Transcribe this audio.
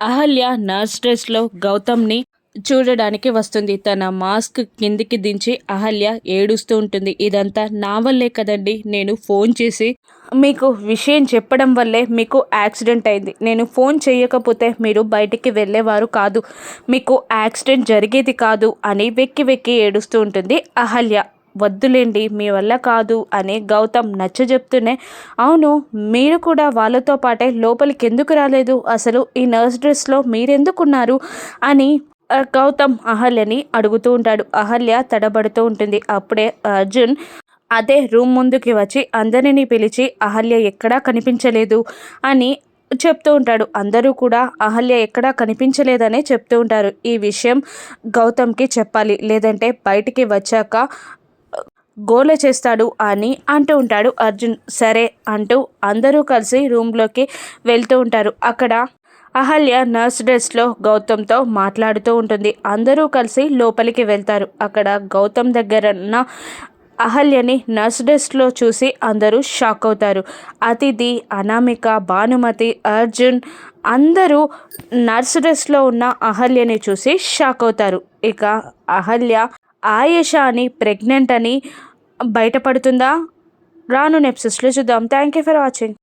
Ahalya nurse డ్రెస్లో గౌతమ్ని చూడడానికి వస్తుంది. తన మాస్క్ కిందికి దించి అహల్య ఏడుస్తూ ఉంటుంది. ఇదంతా నా వల్లే కదండి. నేను ఫోన్ చేసి మీకు విషయం చెప్పడం వల్లే మీకు యాక్సిడెంట్ అయింది. నేను ఫోన్ చేయకపోతే మీరు బయటికి వెళ్ళేవారు కాదు. మీకు యాక్సిడెంట్ జరిగేది కాదు అని వెక్కి వెక్కి ఏడుస్తూ ఉంటుంది అహల్య. వద్దులేండి మీ వల్ల కాదు అని గౌతమ్ నచ్చజెప్తూనే అవును మీరు కూడా వాళ్ళతో పాటే లోపలికి ఎందుకు రాలేదు? అసలు ఈ నర్స్ డ్రెస్లో మీరెందుకున్నారు? అని గౌతమ్ అహల్యని అడుగుతూ ఉంటాడు. అహల్య తడబడుతూ ఉంటుంది. అప్పుడే అర్జున్ అదే రూమ్ ముందుకి వచ్చి అందరినీ పిలిచి అహల్య ఎక్కడా కనిపించలేదు అని చెప్తూ ఉంటాడు. అందరూ కూడా అహల్య ఎక్కడా కనిపించలేదనే చెప్తూ ఉంటారు. ఈ విషయం గౌతమ్కి చెప్పాలి. లేదంటే బయటికి వచ్చాక గోల చేస్తాడు అని అంటూ ఉంటాడు అర్జున్. సరే అంటూ అందరూ కలిసి రూమ్లోకి వెళ్తూ ఉంటారు. అక్కడ అహల్య నర్స్ డ్రెస్లో గౌతమ్తో మాట్లాడుతూ ఉంటుంది. అందరూ కలిసి లోపలికి వెళ్తారు. అక్కడ గౌతమ్ దగ్గర ఉన్న అహల్యని నర్స్ డెస్క్లో చూసి అందరూ షాక్ అవుతారు. అతిథి అనామిక భానుమతి అర్జున్ అందరూ నర్స్ డెస్క్లో ఉన్న అహల్యని చూసి షాక్ అవుతారు. ఇక అహల్య ఆయేష అని ప్రెగ్నెంట్ అని బయటపడుతుందా? రాను నెప్సెస్లో చూద్దాం. Thank you for watching